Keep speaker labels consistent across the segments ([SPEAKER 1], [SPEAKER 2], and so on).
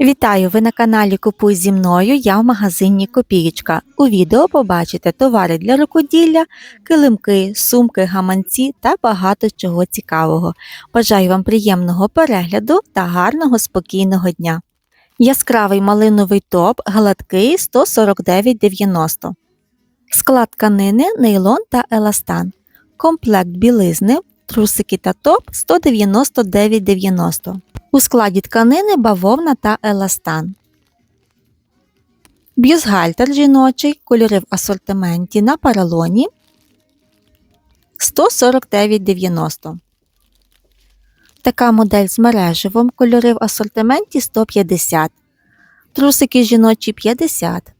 [SPEAKER 1] Вітаю! Ви на каналі Купуй зі мною. Я в магазині Копієчка. У відео побачите товари для рукоділля, килимки, сумки, гаманці та багато чого цікавого. Бажаю вам приємного перегляду та гарного спокійного дня. Яскравий малиновий топ гладкий 149,90. Склад тканини, нейлон та еластан. Комплект білизни, трусики та топ 199,90. У складі тканини бавовна та еластан. Бюстгальтер жіночий, кольори в асортименті на паралоні 149,90. Така модель з мереживом, кольори в асортименті 150. Трусики жіночі 50.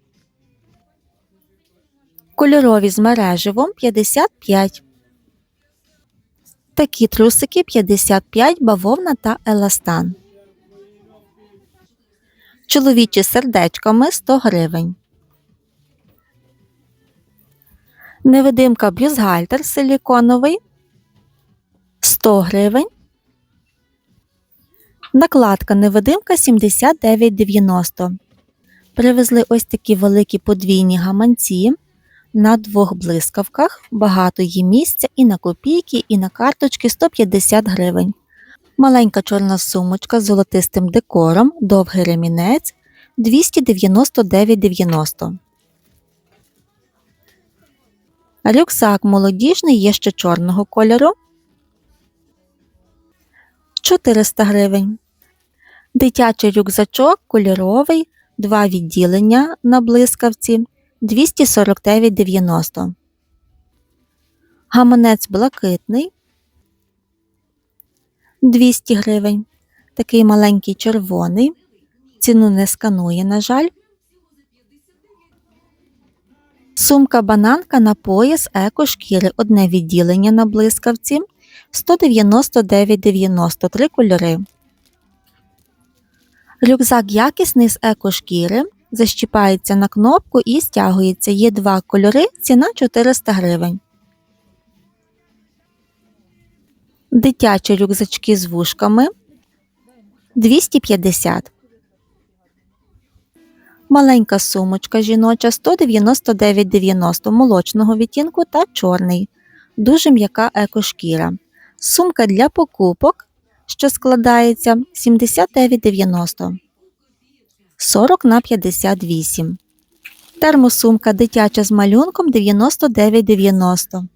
[SPEAKER 1] Кольорові з мереживом 55. Такі трусики 55 бавовна та еластан. Чоловічі сердечками 100 гривень. Невидимка бюстгальтер силіконовий 100 гривень. Накладка невидимка 79,90. Привезли ось такі великі подвійні гаманці на двох блискавках, багато є місця і на копійки, і на карточки 150 гривень. Маленька чорна сумочка з золотистим декором, довгий ремінець 299,90. Рюкзак молодіжний є ще чорного кольору 400 гривень. Дитячий рюкзачок кольоровий, два відділення на блискавці 249,90. Гаманець блакитний 200 гривень. Такий маленький червоний. Ціну не сканує, на жаль. Сумка бананка на пояс екошкіри. Одне відділення на блискавці 199,90 три кольори. Рюкзак якісний з екошкіри защіпається на кнопку і стягується. Є два кольори, ціна 400 гривень. Дитячі рюкзачки з вушками 250. Маленька сумочка жіноча 199,90 молочного відтінку та чорний. Дуже м'яка екошкіра. Сумка для покупок, що складається 79,90. 40 на 58. Термосумка дитяча з малюнком 99,90.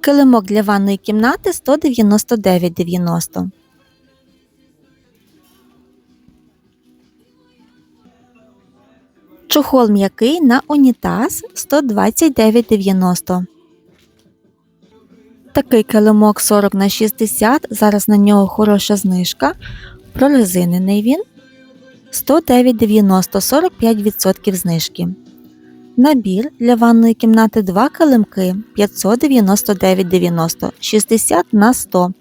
[SPEAKER 1] Килимок для ванної кімнати 199,90. Чохол м'який на унітаз 129,90. Такий килимок 40 на 60. Зараз на нього хороша знижка. Прорезинений він 109,90 45% знижки. Набір для ванної кімнати 2 килимки 599,90 60 на 100.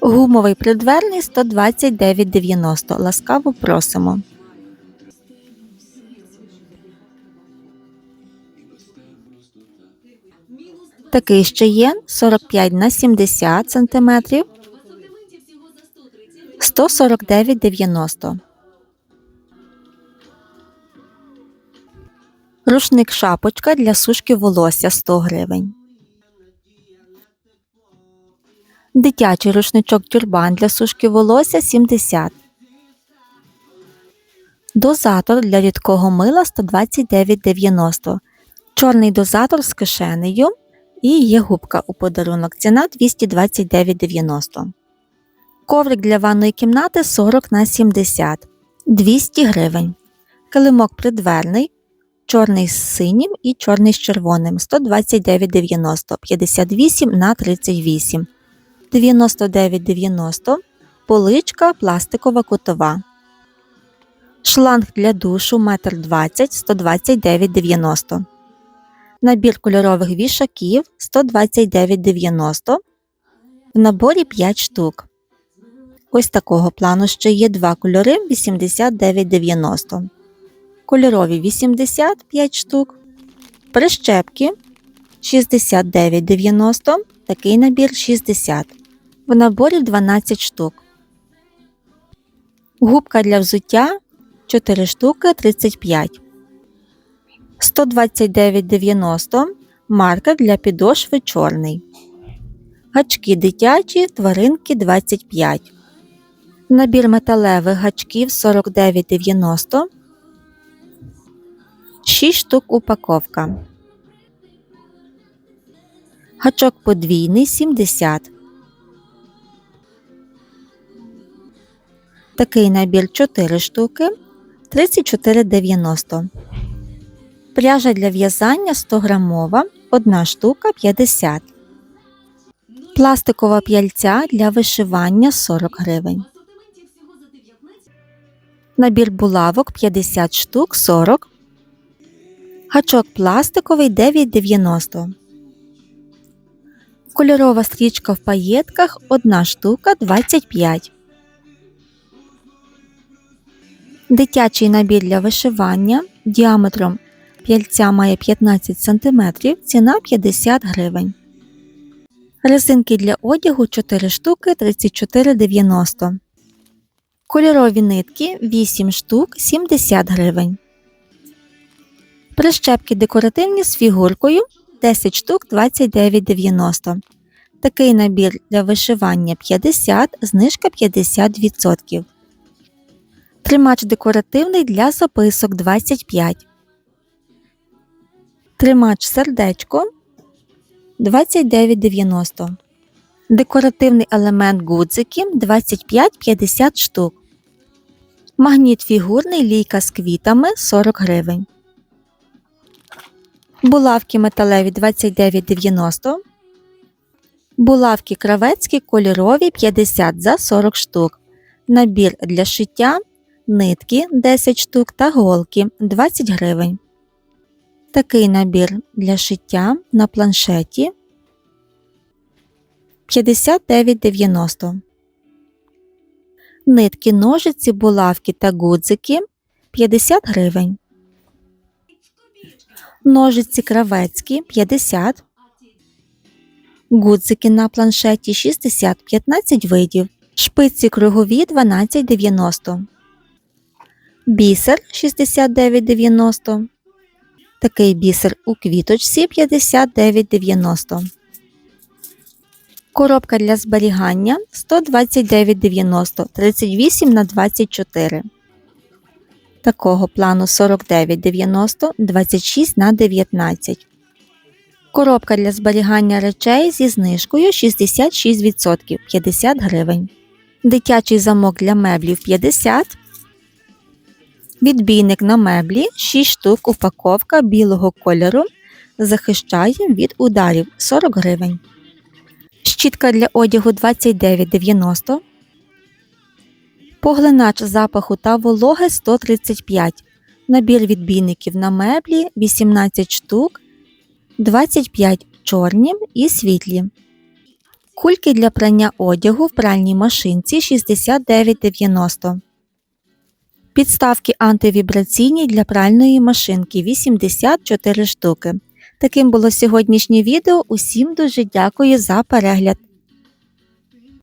[SPEAKER 1] Гумовий придверний 129,90. Ласкаво просимо. Такий ще є 45 на 70 см 149,90. Рушник шапочка для сушки волосся 100 гривень. Дитячий рушничок тюрбан для сушки волосся 70. Дозатор для рідкого мила 129,90. Чорний дозатор з кишенею. І є губка у подарунок. Ціна 229,90. Коврик для ванної кімнати 40 на 70 200 гривень. Килимок придверний, чорний з синім і чорний з червоним. 129,90 58 на 38 99,90 Поличка пластикова кутова. Шланг для душу 1,20 м 129,90 Набір кольорових вішаків. 129,90 В наборі 5 штук. Ось такого плану ще є два кольори 89,90. Кольорові 85 штук. Прищепки 69,90. Такий набір 60. В наборі 12 штук. Губка для взуття 4 штуки 35. 129,90 маркер для підошви чорний. Гачки дитячі, тваринки 25. Набір металевих гачків 49,90. 6 штук упаковка. Гачок подвійний 70. Такий набір 4 штуки 34,90. Пряжа для в'язання 100 грамова, 1 штука 50. Пластикова п'яльця для вишивання 40 гривень. Набір булавок 50 штук 40. Гачок пластиковий 9,90. Кольорова стрічка в паєтках 1 штука 25. Дитячий набір для вишивання діаметром п'яльця має 15 см, ціна 50 гривень. Резинки для одягу 4 штуки 34,90. Кольорові нитки 8 штук 70 гривень. Прищепки декоративні з фігуркою 10 штук 29,90. Такий набір для вишивання 50, знижка 50%. Тримач декоративний для записок 25. Тримач сердечко 29,90. Декоративний елемент гудзики 25-50 штук. Магніт фігурний лійка з квітами 40 гривень. Булавки металеві 29,90. Булавки кравецькі кольорові 50 за 40 штук. Набір для шиття, нитки 10 штук та голки 20 гривень. Такий набір для шиття на планшеті 59,90. Нитки, ножиці, булавки та гудзики 50 гривень. Ножиці кравецькі 50. Гудзики на планшеті 60 15 видів. Шпиці кругові 12,90. Бісер 69,90. Такий бісер у квіточці 59,90. Коробка для зберігання 129,90 38 на 24. Такого плану 49,90 26 на 19. Коробка для зберігання речей зі знижкою 66% 50 гривень. Дитячий замок для меблів 50. Відбійник на меблі 6 штук упаковка білого кольору. Захищає від ударів 40 гривень. Щітка для одягу 29,90. Поглинач запаху та вологи 135. Набір відбійників на меблі 18 штук, 25 чорні і світлі. Кульки для прання одягу в пральній машинці 69,90. Підставки антивібраційні для пральної машинки 84 штуки. Таким було сьогоднішнє відео. Усім дуже дякую за перегляд.